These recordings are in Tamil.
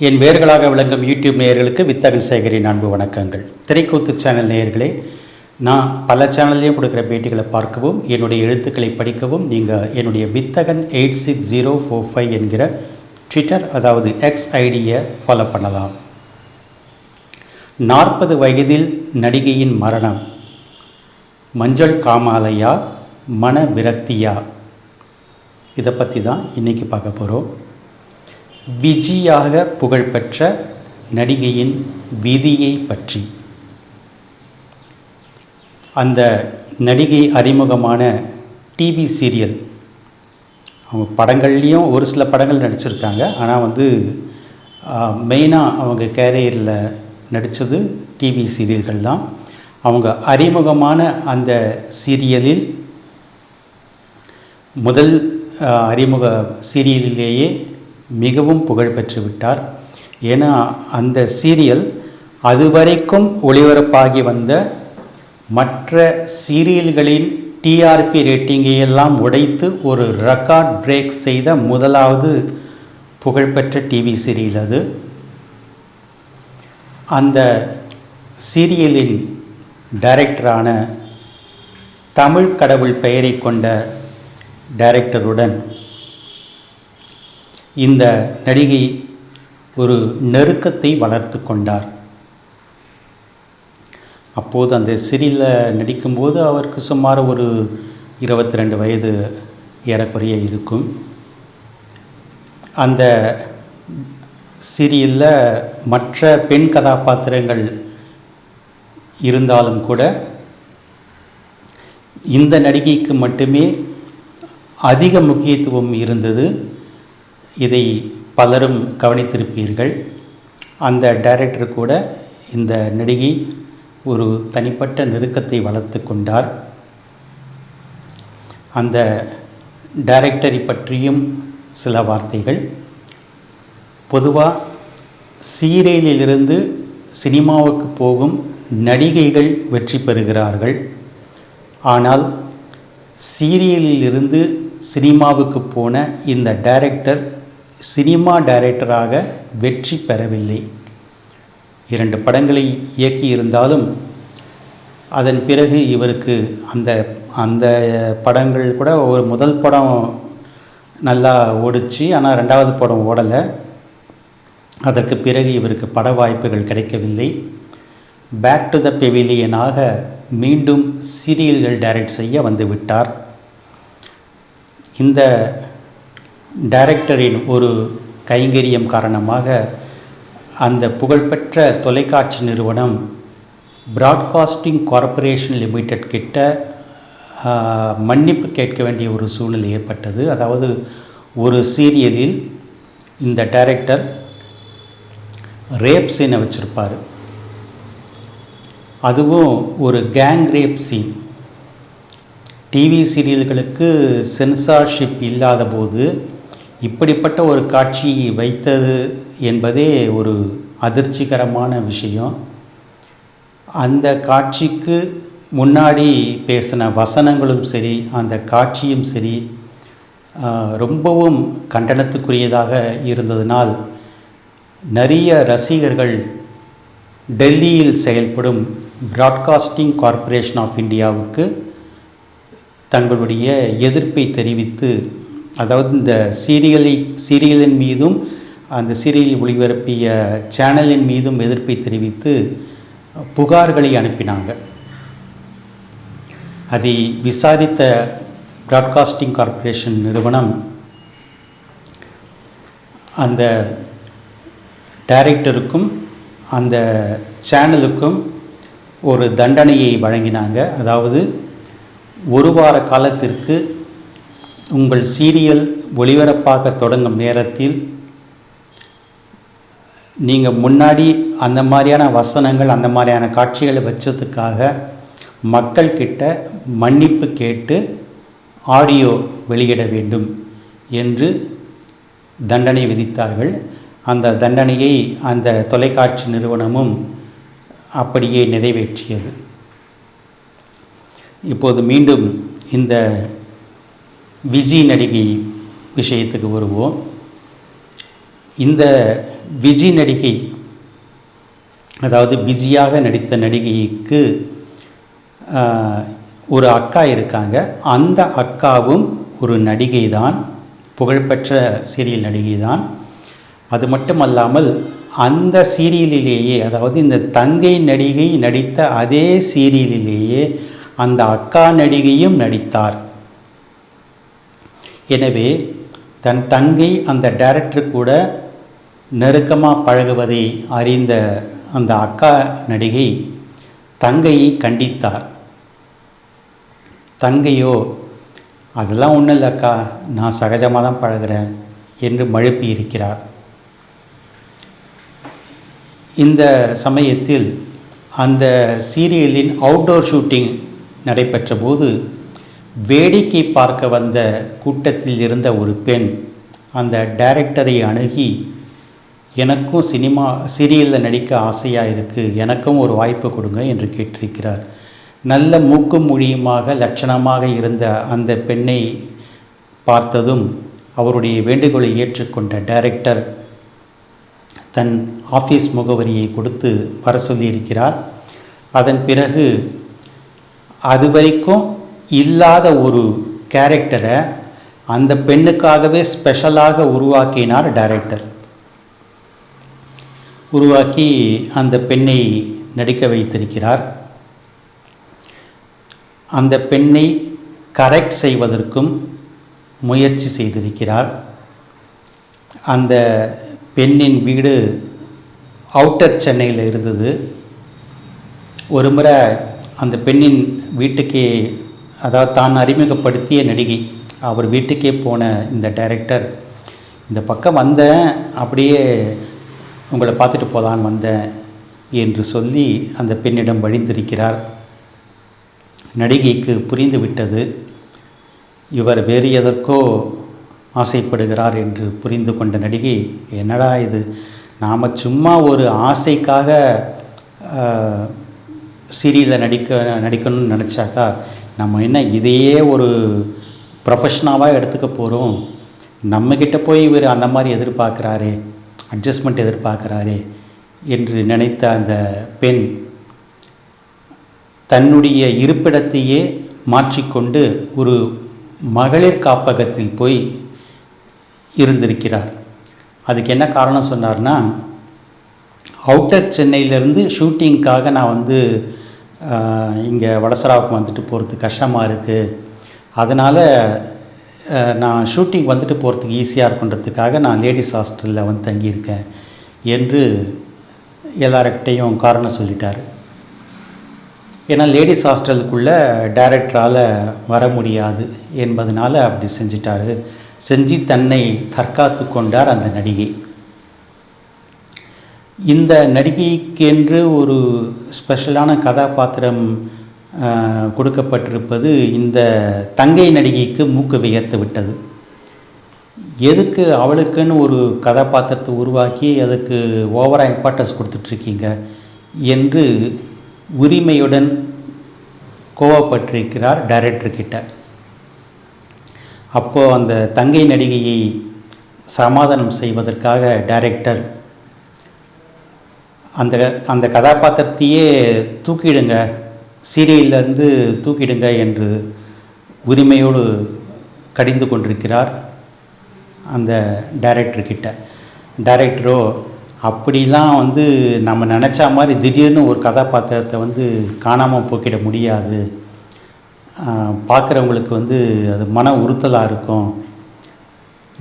என் வேர்களாக விளங்கும் யூடியூப் நேயர்களுக்கு வித்தகன் சேகரின் அன்பு வணக்கங்கள். திரைக்கூத்து சேனல் நேயர்களே நான் பல சேனல்லையும் கொடுக்குற பேட்டிகளை பார்க்கவும் என்னுடைய எழுத்துக்களை படிக்கவும் நீங்கள் என்னுடைய Vithagan eight six zero four five என்கிற ட்விட்டர் அதாவது எக்ஸ் ஐடியை ஃபாலோ பண்ணலாம். நாற்பது வயதில் நடிகையின் மரணம். மஞ்சள் காமாலையா மன விரக்தியா? இதை பற்றி தான் இன்றைக்கி பார்க்க போகிறோம் விஜியாக புகழ்பெற்ற நடிகையின் விதியை பற்றி. அந்த நடிகை அறிமுகமான டிவி சீரியல். அவங்க படங்கள்லேயும் ஒரு சில படங்கள் நடிச்சிருக்காங்க. ஆனால் வந்து மெயினாக அவங்க கேரியரில் நடித்தது டிவி சீரியல்கள் தான். அவங்க அறிமுகமான அந்த சீரியலில் முதல் அறிமுக சீரியலிலேயே மிகவும் புகழ் பெற்று விட்டார். ஏன்னா அந்த சீரியல் அதுவரைக்கும் ஒளிபரப்பாகி வந்த மற்ற சீரியல்களின் டிஆர்பி ரேட்டிங்கை எல்லாம் உடைத்து ஒரு ரெக்கார்ட் பிரேக் செய்த முதலாவது புகழ்பெற்ற டிவி சீரியல் அது. அந்த சீரியலின் டைரக்டரான தமிழ் கடவுள் பெயரை கொண்ட டைரக்டருடன் இந்த நடிகை ஒரு நெருக்கத்தை வளர்த்து கொண்டார். அப்போது அந்த சிறியில் நடிக்கும்போது அவருக்கு சுமார் ஒரு இருபத்தி ரெண்டு வயது ஏறக்குறைய இருக்கும். அந்த சீரியலில் மற்ற பெண் கதாபாத்திரங்கள் இருந்தாலும் கூட இந்த நடிகைக்கு மட்டுமே அதிக முக்கியத்துவம் இருந்தது. இதை பலரும் கவனித்திருப்பீர்கள். அந்த டைரக்டர் கூட இந்த நடிகை ஒரு தனிப்பட்ட நெருக்கத்தை வளர்த்து கொண்டார். அந்த டைரக்டரை பற்றியும் சில வார்த்தைகள். பொதுவாக சீரியலிலிருந்து சினிமாவுக்கு போகும் நடிகைகள் வெற்றி பெறுகிறார்கள். ஆனால் சீரியலிலிருந்து சினிமாவுக்கு போன இந்த டைரக்டர் சினிமா டைரக்டராக வெற்றி பெறவில்லை. இரண்டு படங்களை இயக்கியிருந்தாலும் அதன் பிறகு இவருக்கு அந்த அந்த படங்கள் கூட ஒரு முதல் படம் நல்லா ஓடிச்சு. ஆனால் ரெண்டாவது படம் ஓடலை. அதற்கு பிறகு இவருக்கு பட வாய்ப்புகள் கிடைக்கவில்லை. பேக் டு த பெவிலியனாக மீண்டும் சீரியல்கள் டைரக்ட் செய்ய வந்து விட்டார். இந்த டைரக்டரின் ஒரு கைங்கரியம் காரணமாக அந்த புகழ்பெற்ற தொலைக்காட்சி நிறுவனம் பிராட்காஸ்டிங் கார்ப்பரேஷன் லிமிடெட் கிட்ட மன்னிப்பு கேட்க வேண்டிய ஒரு சூழ்நிலை ஏற்பட்டது. அதாவது ஒரு சீரியலில் இந்த டைரக்டர் ரேப் சீனை வச்சுருப்பார். அதுவும் ஒரு கேங் ரேப் சீன். டிவி சீரியல்களுக்கு சென்சார்ஷிப் இல்லாத போது இப்படிப்பட்ட ஒரு காட்சி வைத்தது என்பதே ஒரு அதிர்ச்சிகரமான விஷயம். அந்த காட்சிக்கு முன்னாடி பேசின வசனங்களும் சரி அந்த காட்சியும் சரி ரொம்பவும் கண்டனத்துக்குரியதாக இருந்ததினால் நிறைய ரசிகர்கள் டெல்லியில் செயல்படும் பிராட்காஸ்டிங் கார்ப்பரேஷன் ஆஃப் இந்தியாவுக்கு தங்களுடைய எதிர்ப்பை தெரிவித்து அதாவது இந்த சீரியலை சீரியலின் மீதும் அந்த சீரியல் ஒளிபரப்பிய சேனலின் மீதும் எதிர்ப்பை தெரிவித்து புகார்களை அனுப்பினாங்க. அதை விசாரித்த பிராட்காஸ்டிங் கார்ப்பரேஷன் நிறுவனம் அந்த டைரக்டருக்கும் அந்த சேனலுக்கும் ஒரு தண்டனையை வழங்கினாங்க. அதாவது ஒரு வார காலத்திற்கு உங்கள் சீரியல் ஒளிபரப்பாக தொடங்கும் நேரத்தில் நீங்கள் முன்னாடி அந்த மாதிரியான வசனங்கள் அந்த மாதிரியான காட்சிகளை வச்சதுக்காக மக்கள்கிட்ட மன்னிப்பு கேட்டு ஆடியோ வெளியிட வேண்டும் என்று தண்டனை விதித்தார்கள். அந்த தண்டனையை அந்த தொலைக்காட்சி நிறுவனமும் அப்படியே நிறைவேற்றியது. இப்போது மீண்டும் இந்த விஜி நடிகை விஷயத்துக்கு வருவோம். இந்த விஜி நடிகை அதாவது விஜியாக நடித்த நடிகைக்கு ஒரு அக்கா இருக்காங்க. அந்த அக்காவும் ஒரு நடிகை தான் புகழ்பெற்ற சீரியல் நடிகை தான் அது மட்டுமல்லாமல் அந்த சீரியலிலேயே அதாவது இந்த தங்கை நடிகை நடித்த அதே சீரியலிலேயே அந்த அக்கா நடிகையும் நடித்தார். எனவே தன் தங்கை அந்த டேரக்டர் கூட நெருக்கமாக பழகுவதை அறிந்த அந்த அக்கா நடிகை தங்கையை கண்டித்தார். தங்கையோ அதெல்லாம் ஒன்றும் இல்லை அக்கா நான் சகஜமாக தான் பழகுறேன் என்று மழுப்பி இருக்கிறார். இந்த சமயத்தில் அந்த சீரியலின் அவுட்டோர் ஷூட்டிங் நடைபெற்ற போது வேடிக்கை பார்க்க வந்த கூட்டத்தில் இருந்த ஒரு பெண் அந்த டைரக்டரை அணுகி எனக்கும் சினிமா சீரியலில் நடிக்க ஆசையாக இருக்குது எனக்கும் ஒரு வாய்ப்பு கொடுங்க என்று கேட்டிருக்கிறார். நல்ல மூக்கும் மொழியுமாக லட்சணமாக இருந்த அந்த பெண்ணை பார்த்ததும் அவருடைய வேண்டுகோளை ஏற்றுக்கொண்ட டைரக்டர் தன் ஆஃபீஸ் முகவரியை கொடுத்து வர சொல்லியிருக்கிறார். அதன் பிறகு அது வரைக்கும் இல்லாத ஒரு கேரக்டரை அந்த பெண்ணுக்காகவே ஸ்பெஷலாக உருவாக்கினார் டைரக்டர் உருவாக்கி அந்த பெண்ணை நடிக்க வைத்திருக்கிறார். அந்த பெண்ணை கரெக்ட் செய்வதற்கும் முயற்சி செய்திருக்கிறார். அந்த பெண்ணின் வீடு அவுட்டர் சென்னையில் இருந்தது. ஒரு முறை அந்த பெண்ணின் வீட்டுக்கே அதாவது தான் அறிமுகப்படுத்திய நடிகை. அவர் வீட்டுக்கே போன இந்த டைரக்டர் இந்த பக்கம் வந்தேன் அப்படியே உங்களை பார்த்துட்டு போதான் வந்தேன் என்று சொல்லி அந்த பெண்ணிடம் வழிந்திருக்கிறார். நடிகைக்கு புரிந்து விட்டது. இவர் வேறு எதற்கோ ஆசைப்படுகிறார் என்று புரிந்து கொண்ட நடிகை என்னடா இது? நாம் சும்மா ஒரு ஆசைக்காக சீரியலில் நடிக்க நடிக்கணும்னு நினச்சாக்கா நம்ம என்ன இதையே ஒரு ப்ரொஃபஷ்னாவாக எடுத்துக்க போகிறோம் நம்மக்கிட்ட போய் இவர் அந்த மாதிரி எதிர்பார்க்குறாரே அட்ஜஸ்ட்மெண்ட் எதிர்பார்க்குறாரே என்று நினைத்த அந்த பெண் தன்னுடைய இருப்பிடத்தையே மாற்றிக்கொண்டு ஒரு மகளிர் காப்பகத்தில் போய் இருந்திருக்கிறார். அதுக்கு என்ன காரணம் சொன்னார்னா அவுட்டர் சென்னையிலேருந்து ஷூட்டிங்க்காக நான் வந்து இங்கே வடசராவுக்கு வந்துட்டு போகிறதுக்கு கஷ்டமாக இருக்குது அதனால் நான் ஷூட்டிங் வந்துட்டு போகிறதுக்கு ஈஸியாக இருக்குன்றதுக்காக நான் லேடிஸ் ஹாஸ்டலில் வந்து தங்கியிருக்கேன் என்று எல்லார்கிட்டையும் காரணம் சொல்லிட்டார். ஏன்னா லேடிஸ் ஹாஸ்டலுக்குள்ளே டைரக்டரால் வர முடியாது என்பதனால் அப்படி செஞ்சிட்டாரு. செஞ்சு தன்னை தற்காத்து கொண்டார் அந்த நடிகை. இந்த நடிகைக்கென்று ஒரு ஸ்பெஷலான கதாபாத்திரம் கொடுக்கப்பட்டிருப்பது இந்த தங்கை நடிகைக்கு மூக்கு வியர்த்து விட்டது. எதுக்கு அவளுக்குன்னு ஒரு கதாபாத்திரத்தை உருவாக்கி அதுக்கு ஓவராக இம்பார்ட்டன்ஸ் கொடுத்துட்ருக்கீங்க என்று உரிமையுடன் கோவப்பட்டிருக்கிறார் டைரக்டர்கிட்ட அப்போது அந்த தங்கை நடிகையை சமாதானம் செய்வதற்காக டைரக்டர் அந்த அந்த கதாபாத்திரத்தையே தூக்கிடுங்க சீரியல்லேருந்து தூக்கிடுங்க என்று உரிமையோடு கடிந்து கொண்டிருக்கிறார் அந்த டைரக்டர்கிட்ட டைரக்டரோ அப்படிலாம் வந்து நம்ம நினச்ச மாதிரி திடீர்னு ஒரு கதாபாத்திரத்தை வந்து காணாமல் போக்கிட முடியாது. பார்க்குறவங்களுக்கு வந்து அது மன உறுத்தலாக இருக்கும்.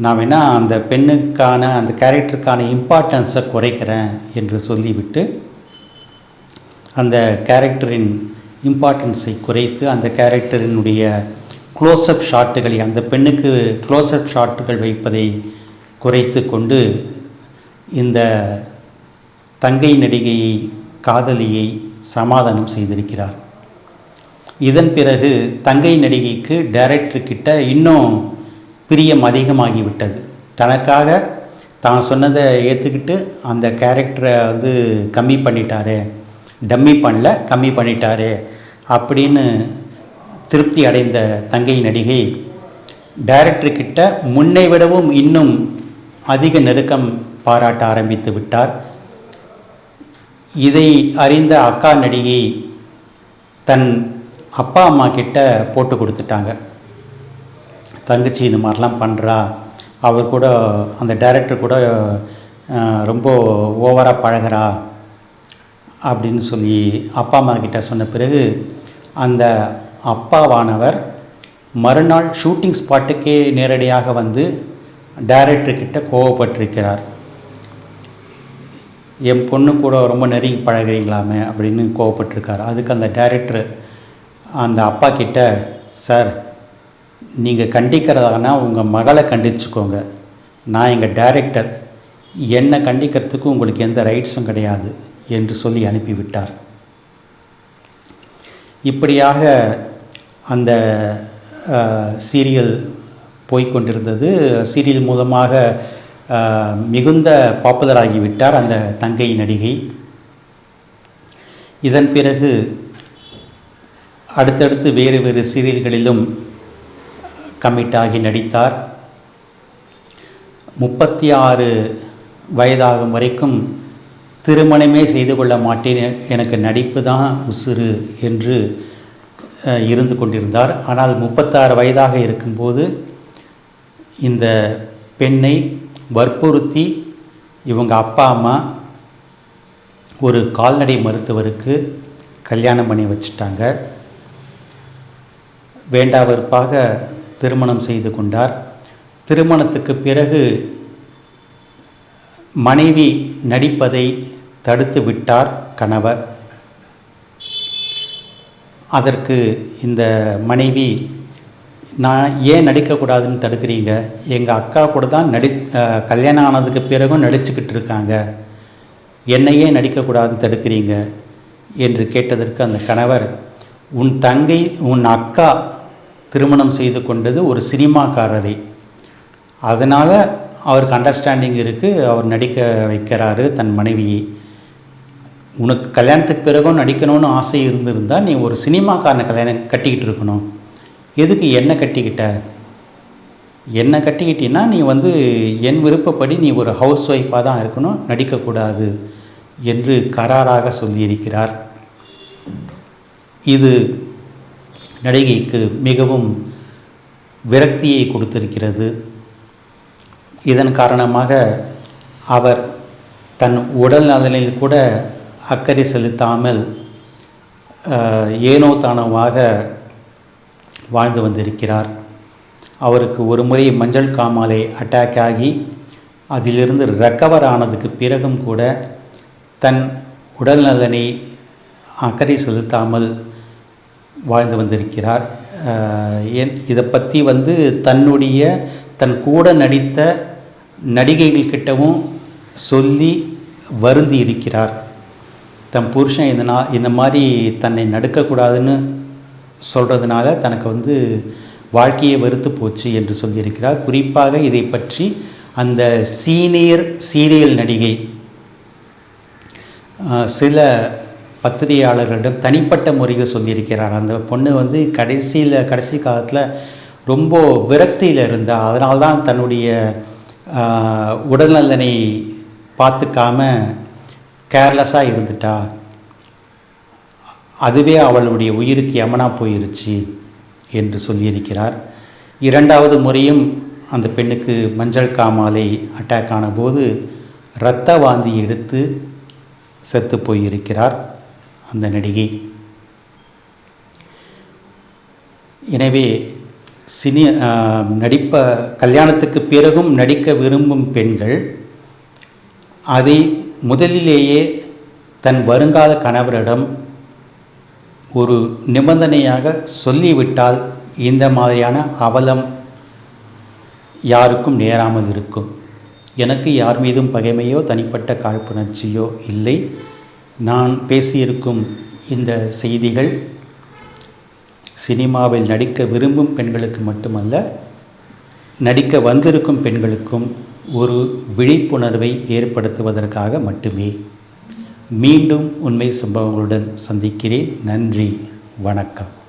நான் வேணால் அந்த பெண்ணுக்கான அந்த கேரக்டருக்கான இம்பார்ட்டன்ஸை குறைக்கிறேன் என்று சொல்லிவிட்டு அந்த கேரக்டரின் இம்பார்ட்டன்ஸை குறைத்து அந்த கேரக்டரினுடைய க்ளோஸ்அப் ஷாட்டுகளை அந்த பெண்ணுக்கு க்ளோஸ்அப் ஷாட்டுகள் வைப்பதை குறைத்து கொண்டு இந்த தங்கை நடிகையை காதலியை சமாதானம் செய்திருக்கிறார். இதன் பிறகு தங்கை நடிகைக்கு டைரக்டர்கிட்ட இன்னும் பிரியம் அதிகமாகிவிட்டது. தனக்காக தான் சொன்னதை ஏற்றுக்கிட்டு அந்த கேரக்டரை வந்து கம்மி பண்ணிட்டாரே டம்மி பண்ணல கம்மி பண்ணிட்டாரே அப்படின்னு திருப்தி அடைந்த தங்கை நடிகை டைரக்டர்கிட்ட முன்னை விடவும் இன்னும் அதிக நெருக்கம் பாராட்ட ஆரம்பித்து விட்டார். இதை அறிந்த அக்கா நடிகை தன் அப்பா அம்மா கிட்ட போட்டு கொடுத்துட்டாங்க. தங்கச்சி இந்த மாதிரிலாம் பண்ணுறா அவர் கூட அந்த டைரக்டர் கூட ரொம்ப ஓவராக பழகுறா அப்படின்னு சொல்லி அப்பா அம்மா கிட்ட சொன்ன பிறகு அந்த அப்பாவானவர் மறுநாள் ஷூட்டிங் ஸ்பாட்டுக்கே நேரடியாக வந்து டைரக்டர்கிட்ட கோவப்பட்டிருக்கிறார். என் பொண்ணு கூட ரொம்ப நெருங்கி பழகுறீங்களாமே? அப்படின்னு கோவப்பட்டிருக்கார். அதுக்கு அந்த டைரக்டர் அந்த அப்பா கிட்ட சார் நீங்கள் கண்டிக்கிறதானா உங்கள் மகளை கண்டிச்சுக்கோங்க. நான் எங்கள் டைரக்டர் என்னை கண்டிக்கிறதுக்கு உங்களுக்கு எந்த ரைட்ஸும் கிடையாது என்று சொல்லி அனுப்பிவிட்டார். இப்படியாக அந்த சீரியல் போய்க்கொண்டிருந்தது சீரியல் மூலமாக மிகுந்த பாப்புலர் ஆகிவிட்டார் அந்த தங்கை நடிகை. இதன் பிறகு அடுத்தடுத்து வேறு வேறு சீரியல்களிலும் கமிட்டாகி நடித்தார். முப்பத்தி ஆறு வயதாகும் வரைக்கும் திருமணமே செய்து கொள்ள மாட்டேன் எனக்கு நடிப்பு தான் உசுறு என்று இருந்து கொண்டிருந்தார். ஆனால் முப்பத்தாறு வயதாக இருக்கும்போது இந்த பெண்ணை வற்புறுத்தி இவங்க அப்பா அம்மா ஒரு கால்நடை மருத்துவருக்கு கல்யாணம் பண்ணி வச்சிட்டாங்க. வேண்டா வெறுப்பாக திருமணம் செய்து கொண்டார். திருமணத்துக்கு பிறகு மனைவி நடிப்பதை தடுத்து விட்டார் கணவர். அதற்கு இந்த மனைவி நான் ஏன் நடிக்கக்கூடாதுன்னு தடுக்கிறீங்க? எங்கள் அக்கா கூட தான் நடி கல்யாணம் ஆனதுக்கு பிறகும் நடிச்சுக்கிட்டு இருக்காங்க. என்னையே நடிக்கக்கூடாதுன்னு தடுக்கிறீங்க? என்று கேட்டதற்கு அந்த கணவர் உன் தங்கை உன் அக்கா திருமணம் செய்து கொண்டது ஒரு சினிமாக்காரரை. அதனால் அவருக்கு அண்டர்ஸ்டாண்டிங் இருக்குது அவர் நடிக்க வைக்கிறாரு தன் மனைவியை. உனக்கு கல்யாணத்துக்கு பிறகும் நடிக்கணும்னு ஆசை இருந்திருந்தால் நீ ஒரு சினிமாக்காரனை கல்யாணம் கட்டிக்கிட்டு இருக்கணும். எதுக்கு என்ன கட்டிக்கிட்ட? என்ன கட்டிக்கிட்டின்னா நீ வந்து என் விருப்பப்படி நீ ஒரு ஹவுஸ் ஒய்ஃபாக தான் இருக்கணும். நடிக்கக்கூடாது என்று கராராக சொல்லியிருக்கிறார். இது நடிகைக்கு மிகவும் விரக்தியை கொடுத்திருக்கிறது. இதன் காரணமாக அவர் தன் உடல் நலனில் கூட அக்கறை செலுத்தாமல் ஏனோ தானோவாக வாழ்ந்து வந்திருக்கிறார். அவருக்கு ஒரு முறை மஞ்சள் காமாலை அட்டாக் ஆகி அதிலிருந்து ரெக்கவர் ஆனதுக்கு பிறகும் கூட தன் உடல் நலனை அக்கறை செலுத்தாமல் வாழ்ந்து வந்திருக்கிறார். ஏன் இதை பற்றி வந்து தன்னுடைய தன் கூட நடித்த நடிகைகள் கிட்டவும் சொல்லி வருந்தி இருக்கிறார். தன் புருஷன் இதனா இந்த மாதிரி தன்னை நடுக்கக்கூடாதுன்னு சொல்கிறதுனால தனக்கு வந்து வாழ்க்கையை வெறுத்து போச்சு என்று சொல்லியிருக்கிறார். குறிப்பாக இதை பற்றி அந்த சீனியர் சீரியல் நடிகை சில பத்திரிகையாளர்களிடம் தனிப்பட்ட முறையில் சொல்லியிருக்கிறார். அந்த பொண்ணு வந்து கடைசியில் கடைசி காலத்தில் ரொம்ப விரக்தியில் இருந்தா அதனால தான் தன்னுடைய உடல்நலனை பார்த்துக்காம கேர்லெஸ்ஸாக இருந்துட்டா. அதுவே அவளுடைய உயிருக்கு யமனா போயிருச்சு என்று சொல்லியிருக்கிறார். இரண்டாவது முறையும் அந்த பெண்ணுக்கு மஞ்சள் காமாலை அட்டாக் ஆனபோது இரத்த வாந்தி எடுத்து செத்து போயிருக்கிறார். அந்த நடிகை. எனவே சினி நடிப்ப கல்யாணத்துக்கு பிறகும் நடிக்க விரும்பும் பெண்கள் அதை முதலிலேயே தன் வருங்கால கணவரிடம் ஒரு நிபந்தனையாக சொல்லிவிட்டால் இந்த மாதிரியான அவலம் யாருக்கும் நேராமல் இருக்கும். எனக்கு யார் மீதும் பகைமையோ தனிப்பட்ட காழ்ப்புணர்ச்சியோ இல்லை. நான் பேசியிருக்கும் இந்த செய்திகள் சினிமாவில் நடிக்க விரும்பும் பெண்களுக்கு மட்டுமல்ல நடிக்க வந்திருக்கும் பெண்களுக்கும் ஒரு விழிப்புணர்வை ஏற்படுத்துவதற்காக மட்டுமே மீண்டும் உண்மை சம்பவங்களுடன் சந்திக்கிறேன். நன்றி வணக்கம்.